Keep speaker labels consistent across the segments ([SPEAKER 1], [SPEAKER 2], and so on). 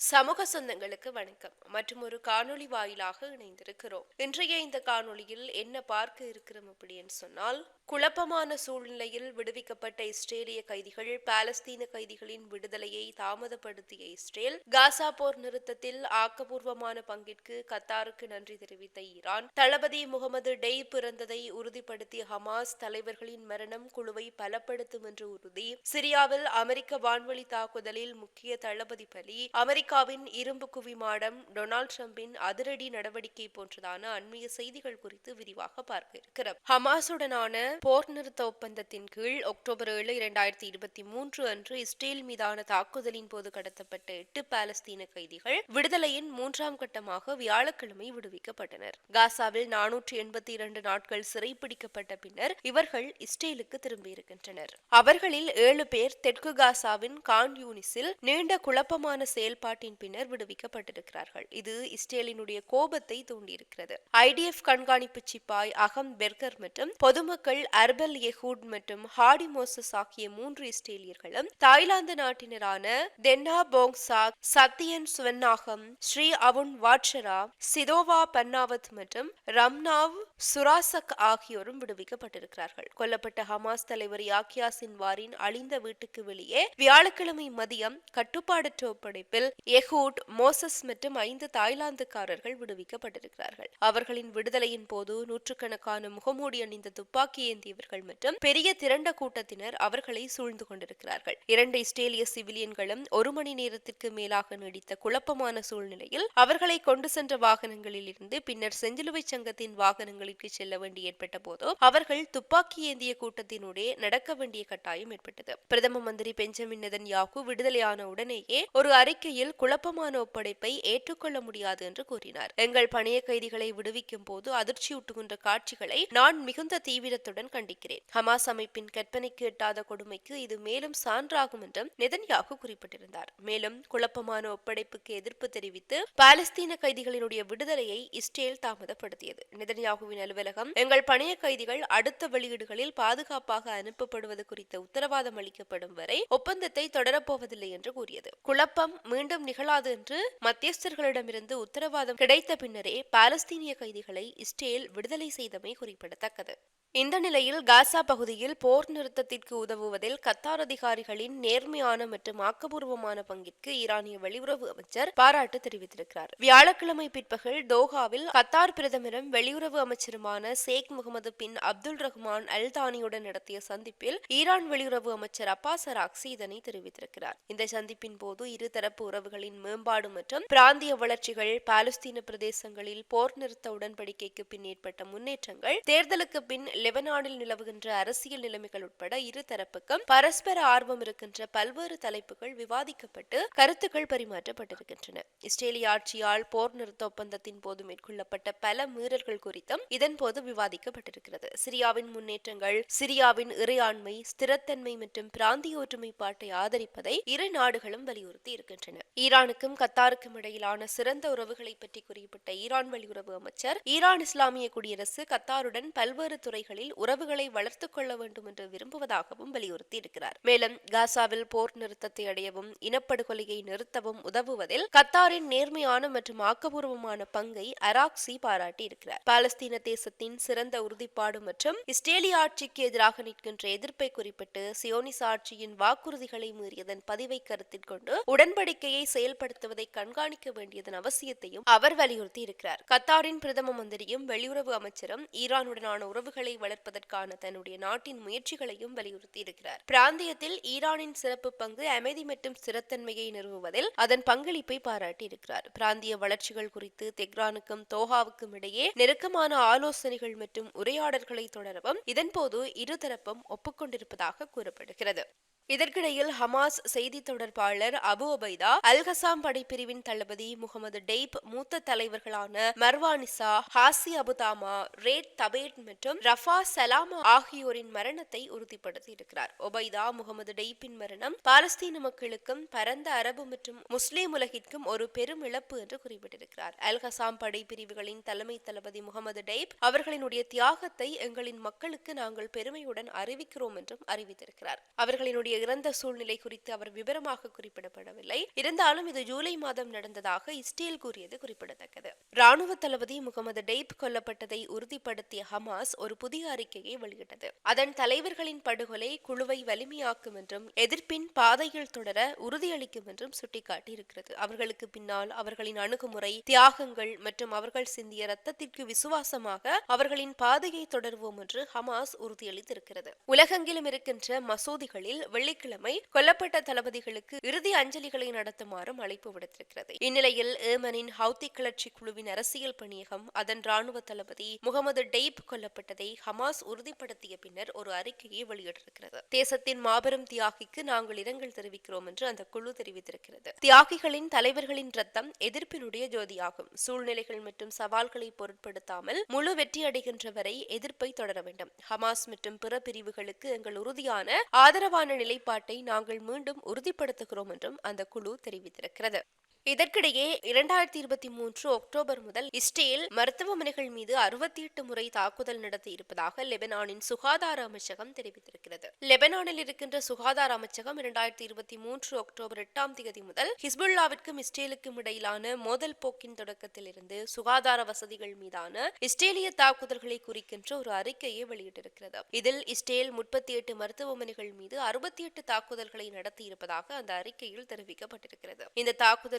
[SPEAKER 1] சமூக சொந்தங்களுக்கு வணக்கம். மற்றும் ஒரு காணொளி வாயிலாக இணைந்திருக்கிறோம். இன்றைய இந்த காணொளியில் என்ன பார்க்க இருக்கிறோம் அப்படின்னு சொன்னால் குழப்பமான சூழ்நிலையில் விடுவிக்கப்பட்ட இஸ்ரேலிய கைதிகள் பாலஸ்தீன கைதிகளின் விடுதலையை தாமதப்படுத்திய இஸ்ரேல் காசா போர் நிறுத்தத்தில் ஆக்கப்பூர்வமான பங்கிற்கு கத்தாருக்கு நன்றி தெரிவித்த ஈரான் தளபதி முகமது டெய் பிறந்ததை உறுதிப்படுத்திய ஹமாஸ் தலைவர்களின் மரணம் குழுவை பலப்படுத்தும் என்று உறுதி சிரியாவில் அமெரிக்க வான்வழி தாக்குதலில் முக்கிய தளபதி பலி அமெரிக்க அமெரிக்காவின் இரும்பு குவி மாடம் டொனால்ட் ட்ரம்பின் அதிரடி நடவடிக்கை போன்றதான அண்மைய செய்திகள் குறித்து விரிவாக பார்க்க இருக்கிறோம் ஹமாசுடனான போர் நிறுத்த ஒப்பந்தத்தின் கீழ் அக்டோபர் ஏழு இரண்டாயிரத்தி இருபத்தி மூன்று அன்று இஸ்ரேல் மீதான தாக்குதலின் போது கடத்தப்பட்ட எட்டு பாலஸ்தீன கைதிகள் விடுதலையின் மூன்றாம் கட்டமாக வியாழக்கிழமை விடுவிக்கப்பட்டனர். காசாவில் நானூற்றி எண்பத்தி இரண்டு நாட்கள் சிறைப்பிடிக்கப்பட்ட பின்னர் இவர்கள் இஸ்ரேலுக்கு திரும்பியிருக்கின்றனர். அவர்களில் ஏழு பேர் தெற்கு காசாவின் கான் யூனிஸில் நீண்ட குழப்பமான செயல்பாடு செயல்பாட்டின் பின்னர் விடுவிக்கப்பட்டிருக்கிறார்கள். இது இஸ்ரேலினுடைய கோபத்தை தூண்டியிருக்கிறது. ஐடிஎஃப் கண்காணிப்பு சிப்பாய் அகம் பெர்கர் மற்றும் பொதுமக்கள் அர்பல் எஹூட் மற்றும் ஹாடி மோசஸ் ஆகிய மூன்று இஸ்ரேலியர்களும் Thailand நாட்டினரான Thenna Pongsak Sathian Suwannakham Sri Aoun Watchara Sitthowa Bannawat மற்றும் ரம்னாவ் சுராசக் ஆகியோரும் விடுவிக்கப்பட்டிருக்கிறார்கள். கொல்லப்பட்ட ஹமாஸ் தலைவர் யாக்கியா சின்வாரின் அழிந்த வீட்டுக்கு வெளியே வியாழக்கிழமை மதியம் கட்டுப்பாடற்ற ஒப்படைப்பில் எஹூட் மோசஸ் மற்றும் ஐந்து தாய்லாந்துக்காரர்கள் விடுவிக்கப்பட்டிருக்கிறார்கள். அவர்களின் விடுதலையின் போது நூற்றுக்கணக்கான முகமூடி அணிந்த துப்பாக்கி ஏந்தியவர்கள் மற்றும் பெரிய திரண்ட கூட்டத்தினர் அவர்களை சூழ்ந்து கொண்டிருக்கிறார்கள். இரண்டு இஸ்ரேலிய சிவிலியன்களும் ஒரு மணி நேரத்திற்கு மேலாக நீடித்த குழப்பமான சூழ்நிலையில் அவர்களை கொண்டு சென்ற வாகனங்களில் இருந்து பின்னர் செஞ்சிலுவை சங்கத்தின் இடங்களுக்கு செல்ல வேண்டி ஏற்பட்ட போதோ அவர்கள் துப்பாக்கி ஏந்திய கூட்டத்தினுடைய நடக்க வேண்டிய கட்டாயம் ஏற்பட்டது. பிரதம மந்திரி பெஞ்சமின் நெதன்யாகு விடுதலையான உடனேயே ஒரு அறிக்கையில் குழப்பமான ஒப்படைப்பை ஏற்றுக்கொள்ள முடியாது என்று கூறினார். எங்கள் பணைய கைதிகளை விடுவிக்கும் போது அதிர்ச்சியூட்டுகின்ற காட்சிகளை நான் மிகுந்த தீவிரத்துடன் கண்டிக்கிறேன். ஹமாஸ் அமைப்பின் கற்பனைக்கு எட்டாத கொடுமைக்கு இது மேலும் சான்றாகும் என்றும் நெதன்யாகு குறிப்பிட்டிருந்தார். மேலும் குழப்பமான ஒப்படைப்புக்கு எதிர்ப்பு தெரிவித்து பாலஸ்தீன கைதிகளினுடைய விடுதலையை இஸ்ரேல் தாமதப்படுத்தியது. நெதன்யாகுவின் அலுவலகம் எங்கள் பணிய கைதிகள் அடுத்த வெளியீடுகளில் பாதுகாப்பாக அனுப்பப்படுவது குறித்த உத்தரவாதம் அளிக்கப்படும் வரை ஒப்பந்தத்தை தொடரப்போவதில்லை என்று கூறியது. குழப்பம் மீண்டும் நிகழாது என்று மத்தியஸ்தர்களிடமிருந்து உத்தரவாதம் கிடைத்த பின்னரே பாலஸ்தீனிய கைதிகளை இஸ்ரேல் விடுதலை செய்தமை குறிப்பிடத்தக்கது. இந்த நிலையில் காசா பகுதியில் போர் நிறுத்தத்திற்கு உதவுவதில் கத்தார் அதிகாரிகளின் நேர்மையான மற்றும் ஆக்கபூர்வமான பங்கிற்கு ஈரானிய வெளியுறவு அமைச்சர் பாராட்டு தெரிவித்திருக்கிறார். வியாழக்கிழமை பிற்பகல் தோஹாவில் கத்தார் பிரதமரும் வெளியுறவு அமைச்சருமான ஷேக் முகமது பின் அப்துல் ரஹ்மான் அல் தானியுடன் நடத்திய சந்திப்பில் ஈரான் வெளியுறவு அமைச்சர் அப்பாஸ் அராக்சி இதனை தெரிவித்திருக்கிறார். இந்த சந்திப்பின் போது இருதரப்பு உறவுகளின் மேம்பாடு மற்றும் பிராந்திய வளர்ச்சிகள் பாலஸ்தீன பிரதேசங்களில் போர் நிறுத்த உடன்படிக்கைக்கு பின் ஏற்பட்ட முன்னேற்றங்கள் தேர்தலுக்கு பின் லெபனானில் நிலவுகின்ற அரசியல் நிலைமைகள் உட்பட இரு தரப்புக்கும் பரஸ்பர ஆர்வம் இருக்கின்ற பல்வேறு தலைப்புகள் விவாதிக்கப்பட்டு கருத்துக்கள் பரிமாற்றப்பட்டிருக்கின்றன. இஸ்ரேலிய ஆட்சியால் போர் நிறுத்த ஒப்பந்தத்தின் போது மேற்கொள்ளப்பட்ட பல மீறல்கள் குறித்தும் இதன்போது விவாதிக்கப்பட்டிருக்கிறது. சிரியாவின் முன்னேற்றங்கள் சிரியாவின் இறையாண்மை ஸ்திரத்தன்மை மற்றும் பிராந்திய ஒற்றுமைப்பாட்டை ஆதரிப்பதை இரு நாடுகளும் வலியுறுத்தி இருக்கின்றன. ஈரானுக்கும் கத்தாருக்கும் இடையிலான சிறந்த உறவுகளை பற்றி குறிப்பிட்ட ஈரான் வெளியுறவு அமைச்சர் ஈரான் இஸ்லாமிய குடியரசு கத்தாருடன் பல்வேறு துறைகள் துறைகளில் உறவுகளை வளர்த்துக் கொள்ள வேண்டும் என்று விரும்புவதாகவும் வலியுறுத்தி இருக்கிறார் மேலும் காசாவில் போர் நிறுத்தத்தை அடையவும் இனப்படுகொலையை நிறுத்தவும் உதவுவதில் கத்தாரின் நேர்மையான மற்றும் ஆக்கபூர்வமான பங்கை அராக்சி பாராட்டி இருக்கிறார் பாலஸ்தீன தேசத்தின் சிறந்த உறுதிப்பாடு மற்றும் இஸ்ரேலிய ஆட்சிக்கு எதிராக நிற்கின்ற எதிர்ப்பை குறிப்பிட்டு சியோனிஸ் ஆட்சியின் வாக்குறுதிகளை மீறியதன் பதிவை கருத்தில் கொண்டு உடன்படிக்கையை செயல்படுத்துவதை கண்காணிக்க வேண்டியதன் அவசியத்தையும் அவர் வலியுறுத்தி இருக்கிறார் கத்தாரின் பிரதம மந்திரியும் வெளியுறவு அமைச்சரும் ஈரானுடனான உறவுகளை வளர்ப்பதற்கான தன்னுடைய நாட்டின் முயற்சிகளையும் வலியுறுத்தி இருக்கிறார் பிராந்தியத்தில் ஈரானின் சிறப்பு பங்கு அமைதி மற்றும் ஸ்திரத்தன்மையை நிறுவுவதில் அதன் பங்களிப்பை பாராட்டி இருக்கிறார் பிராந்திய வளர்ச்சிகள் குறித்து தெஹ்ரானுக்கும் தோஹாவுக்கும் இடையே நெருக்கமான ஆலோசனைகள் மற்றும் உரையாடல்களை தொடரவும் இதன்போது இருதரப்பும் ஒப்புக்கொண்டிருப்பதாக கூறப்படுகிறது. இதற்கிடையில் ஹமாஸ் செய்தி தொடர்பாளர் அபு ஒபைதா அல்கசாம் படைப்பிரிவின் தளபதி முகமது டெய்ப் மூத்த தலைவர்களான மர்வானிசா ஹாசி அபுதாமா ரேட் தபேட் மற்றும் ரஃபா சலாமா ஆகியோரின் மரணத்தை உறுதிப்படுத்தி இருக்கிறார் ஒபைதா முகமது டெய்ப்பின் மரணம் பாலஸ்தீன மக்களுக்கும் பரந்த அரபு மற்றும் முஸ்லிம் உலகிற்கும் ஒரு பெரும் இழப்பு என்று குறிப்பிட்டிருக்கிறார். அல்கசாம் படைப்பிரிவுகளின் தலைமை தளபதி முகமது டெய்ப் அவர்களினுடைய தியாகத்தை எங்களின் மக்களுக்கு நாங்கள் பெருமையுடன் அறிவிக்கிறோம் என்றும் அறிவித்திருக்கிறார். அவர்களினுடைய இறந்த சூழ்நிலை குறித்து அவர் விவரமாக குறிப்பிடப்படவில்லை. இருந்தாலும் இது ஜூலை மாதம் நடந்ததாக இஸ்ரேல் கூறியது குறிப்பிடத்தக்கது. ராணுவ தளபதி முகமது டெய்ப் கொல்லப்பட்டதை உறுதிப்படுத்திய ஹமாஸ் ஒரு புதிய அறிக்கையை வெளியிட்டது. அதன் தலைவர்களின் படுகொலை குழுவை வலிமையாக்கும் என்றும் எதிர்ப்பின் பாதையில் தொடர உறுதியளிக்கும் என்றும் சுட்டிக்காட்டியிருக்கிறது. அவர்களுக்கு பின்னால் அவர்களின் அணுகுமுறை தியாகங்கள் மற்றும் அவர்கள் சிந்திய ரத்தத்திற்கு விசுவாசமாக அவர்களின் பாதையை தொடர்வோம் என்று ஹமாஸ் உறுதியளித்திருக்கிறது. உலகெங்கிலும் இருக்கின்ற மசூதிகளில் வெள்ளிக்கிழமை கொல்லப்பட்ட தளபதிகளுக்கு இறுதி அஞ்சலிகளை நடத்துமாறும் அழைப்பு விடுத்திருக்கிறது. இந்நிலையில் ஏமனின் ஹவுத்தி கிளர்ச்சி குழுவின் அரசியல் பணியகம் அதன் ராணுவ தளபதி முகமது டெய்ப் கொல்லப்பட்டதை ஹமாஸ் உறுதிப்படுத்திய பின்னர் ஒரு அறிக்கையை வெளியிட்டிருக்கிறது. தேசத்தின் மாபெரும் தியாகிக்கு நாங்கள் இரங்கல் தெரிவிக்கிறோம் என்று அந்த குழு தெரிவித்திருக்கிறது. தியாகிகளின் தலைவர்களின் ரத்தம் எதிர்ப்பினுடைய ஜோதியாகும். சூழ்நிலைகள் மற்றும் சவால்களை பொருட்படுத்தாமல் முழு வெற்றி அடைகின்ற வரை எதிர்ப்பை தொடர வேண்டும். ஹமாஸ் மற்றும் பிற பிரிவுகளுக்கு எங்கள் உறுதியான ஆதரவான நிலை நிலைப்பாட்டை நாங்கள் மீண்டும் உறுதிப்படுத்துகிறோம் என்றும் அந்த குழு தெரிவித்திருக்கிறது. இதற்கிடையே இரண்டாயிரத்தி இருபத்தி மூன்று அக்டோபர் முதல் இஸ்ரேல் மருத்துவமனைகள் மீது அறுபத்தி எட்டு முறை தாக்குதல் நடத்தி இருப்பதாக லெபனானின் சுகாதார அமைச்சகம் தெரிவித்திருக்கிறது. லெபனானில் இருக்கின்ற சுகாதார அமைச்சகம் இரண்டாயிரத்தி இருபத்தி மூன்று அக்டோபர் எட்டாம் தேதி முதல் ஹிஸ்புல்லாவிற்கும் இஸ்ரேலுக்கும் இடையிலான மோதல் போக்கின் தொடக்கத்தில் இருந்து சுகாதார வசதிகள் மீதான இஸ்ரேலிய தாக்குதல்களை குறிக்கின்ற ஒரு அறிக்கையை வெளியிட்டிருக்கிறது. இதில் இஸ்ரேல் முப்பத்தி எட்டு மருத்துவமனைகள் மீது அறுபத்தி எட்டு தாக்குதல்களை நடத்தி இருப்பதாக அந்த அறிக்கையில் தெரிவிக்கப்பட்டிருக்கிறது. இந்த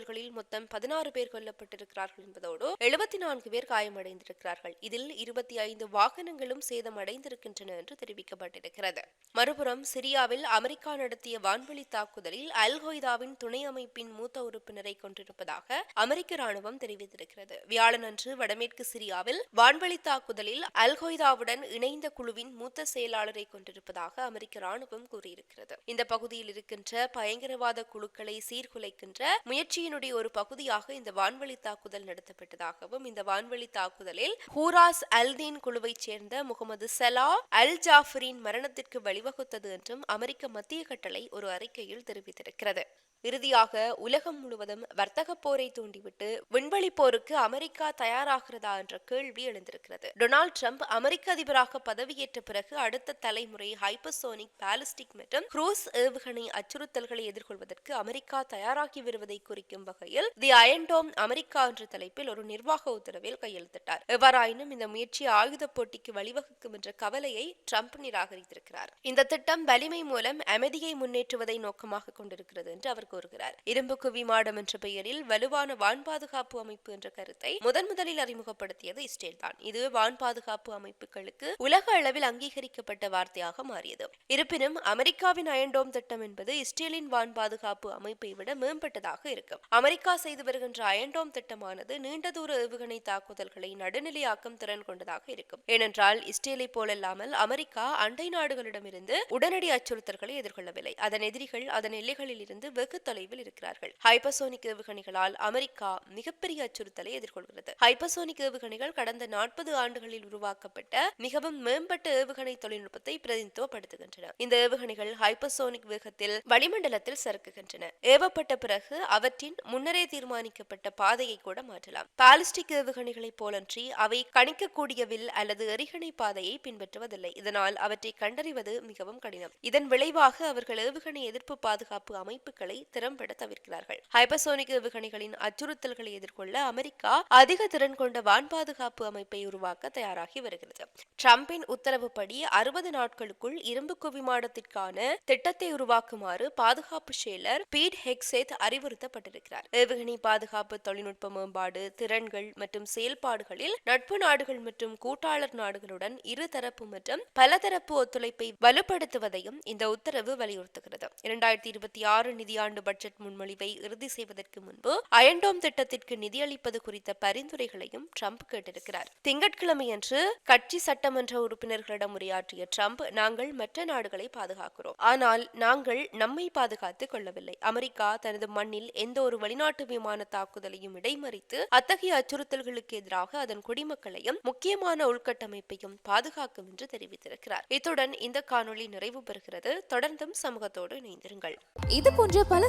[SPEAKER 1] தாக்குதல்களில் மொத்தம் பதினாறு பேர் கொல்லப்பட்டிருக்கிறார்கள் என்பதோடு எழுபத்தி நான்கு பேர் காயமடைந்திருக்கிறார்கள். இதில் இருபத்தி ஐந்து வாகனங்களும் சேதமடைந்திருக்கின்றன என்று தெரிவிக்கப்பட்டிருக்கிறது. மறுபுறம் சிரியாவில் அமெரிக்கா நடத்திய வான்வெளி தாக்குதலில் அல்கொய்தாவின் துணை அமைப்பின் மூத்த உறுப்பினரை கொண்டிருப்பதாக அமெரிக்க ராணுவம் தெரிவித்திருக்கிறது. வியாழனன்று வடமேற்கு சிரியாவில் வான்வெளி தாக்குதலில் அல்கொய்தாவுடன் இணைந்த குழுவின் மூத்த செயலாளரை கொண்டிருப்பதாக அமெரிக்க ராணுவம் கூறியிருக்கிறது. இந்த பகுதியில் இருக்கின்ற பயங்கரவாத குழுக்களை சீர்குலைக்கின்ற முயற்சியினுடைய ஒரு பகுதியாக இந்த வான்வழி தாக்குதல் நடத்தப்பட்டதாகவும் இந்த வான்வழி தாக்குதலில் ஹூராஸ் அல்தீன் குழுவைச் சேர்ந்த முகமது சலா அல் ஜாஃபரின் மரணத்திற்கு வழிவகுத்தது என்றும் அமெரிக்க மத்திய கட்டளை ஒரு அறிக்கையில் தெரிவித்திருக்கிறது. இறுதியாக உலகம் முழுவதும் வர்த்தக போரை தூண்டிவிட்டு விண்வெளி போருக்கு அமெரிக்கா தயாராகிறதா என்ற கேள்வி எழுந்திருக்கிறது. டொனால்ட் ட்ரம்ப் அமெரிக்க அதிபராக பதவியேற்ற பிறகு அடுத்த தலைமுறை ஹைப்பர்சோனிக் பாலிஸ்டிக் மற்றும் குரூஸ் ஏவுகணை அச்சுறுத்தல்களை எதிர்கொள்வதற்கு அமெரிக்கா தயாராகி வருவதை குறிக்கும் வகையில் தி அயன்டோம் அமெரிக்கா என்ற தலைப்பில் ஒரு நிர்வாக உத்தரவில் கையெழுத்திட்டார். எவ்வாறாயினும் இந்த முயற்சி ஆயுத போட்டிக்கு வழிவகுக்கும் என்ற கவலையை ட்ரம்ப் நிராகரித்திருக்கிறார். இந்த திட்டம் வலிமை மூலம் அமைதியை முன்னேற்றுவதை நோக்கமாக கொண்டிருக்கிறது என்று அவர் கூறுகிறார். இரும்பு குவி மாடம் என்ற பெயரில் வலுவான வான் பாதுகாப்பு அமைப்பு என்ற கருத்தை முதன் முதலில் அறிமுகப்படுத்தியது இஸ்ரேல் தான் இது வான் பாதுகாப்பு அமைப்புகளுக்கு உலக அளவில் அங்கீகரிக்கப்பட்ட வார்த்தையாக மாறியது. இருப்பினும் அமெரிக்காவின் அயன்டோம் திட்டம் என்பது இஸ்ரேலின் வான் பாதுகாப்பு அமைப்பை விட மேம்பட்டதாக இருக்கும். அமெரிக்கா செய்து வருகின்ற அயன்டோம் திட்டமானது நீண்ட தூர ஏவுகணை தாக்குதல்களை நடுநிலையாக்கும் திறன் கொண்டதாக இருக்கும். ஏனென்றால் இஸ்ரேலை போலல்லாமல் அமெரிக்கா அண்டை நாடுகளிடமிருந்து உடனடி அச்சுறுத்தல்களை எதிர்கொள்ளவில்லை. அதன் எதிரிகள் அதன் எல்லைகளில் இருந்து வெகு வெகு தொலைவில் இருக்கிறார்கள். ஹைப்பர்சோனிக் ஏவுகணைகளால் அமெரிக்கா மிகப்பெரிய அச்சுறுத்தலை எதிர்கொள்கிறது. ஹைப்பர்சோனிக் ஏவுகணைகள் கடந்த நாற்பது ஆண்டுகளில் உருவாக்கப்பட்ட மிகவும் மேம்பட்ட ஏவுகணை தொழில்நுட்பத்தை பிரதிநிதித்துவப்படுத்துகின்றன. இந்த ஏவுகணைகள் ஹைப்பர்சோனிக் வேகத்தில் வளிமண்டலத்தில் சறுக்குகின்றன. ஏவப்பட்ட பிறகு அவற்றின் முன்னரே தீர்மானிக்கப்பட்ட பாதையை கூட மாற்றலாம். பாலிஸ்டிக் ஏவுகணைகளைப் போலன்றி அவை கணிக்கக்கூடிய வில் அல்லது எரிகணை பாதையை பின்பற்றுவதில்லை. இதனால் அவற்றை கண்டறிவது மிகவும் கடினம். இதன் விளைவாக அவர்கள் ஏவுகணை எதிர்ப்பு பாதுகாப்பு அமைப்புகளை திறம்பட தவிர்க்கிறார்கள். ஹைபர்சோனிக் ஏவுகணைகளின் அச்சுறுத்தல்களை எதிர்கொள்ள அமெரிக்கா அதிக திறன் கொண்ட வான் பாதுகாப்பு அமைப்பை உருவாக்க தயாராகி வருகிறது. டிரம்பின் உத்தரவுப்படி அறுபது நாட்களுக்குள் இரும்பு குவிமாடத்திற்கான திட்டத்தை உருவாக்குமாறு பாதுகாப்பு செயலர் பீட் ஹெக்ஸேத் அறிவுறுத்தப்பட்டிருக்கிறார். ஏவுகணை பாதுகாப்பு தொழில்நுட்ப மேம்பாடு திறன்கள் மற்றும் செயல்பாடுகளில் நட்பு நாடுகள் மற்றும் கூட்டாளர் நாடுகளுடன் இருதரப்பு மற்றும் பலதரப்பு ஒத்துழைப்பை வலுப்படுத்துவதையும் இந்த உத்தரவு வலியுறுத்துகிறது. இரண்டாயிரத்தி இருபத்தி ஆறு நிதியாண்டு ஆண்டு பட்ஜெட் முன்மொழிவை இறுதி செய்வதற்கு முன்பு அயன்டோம் திட்டத்திற்கு நிதியளிப்பது குறித்த பரிந்துரைகளையும் ட்ரம்ப் கேட்டிருக்கிறார். திங்கட்கிழமையன்று கட்சி சட்டமன்ற உறுப்பினர்களிடம் உரையாற்றிய ட்ரம்ப் நாங்கள் மற்ற நாடுகளை பாதுகாக்கிறோம். ஆனால் நாங்கள் நம்மை பாதுகாத்துக் கொள்ளவில்லை. அமெரிக்கா தனது மண்ணில் எந்த ஒரு வெளிநாட்டு விமான தாக்குதலையும் இடைமறித்து அத்தகைய அச்சுறுத்தல்களுக்கு எதிராக அதன் குடிமக்களையும் முக்கியமான உள்கட்டமைப்பையும் பாதுகாக்கும் என்று தெரிவித்திருக்கிறார். இத்துடன் இந்த காணொளி நிறைவு பெறுகிறது. தொடர்ந்தும் சமூகத்தோடு இணைந்திருங்கள்.
[SPEAKER 2] இது போன்ற பல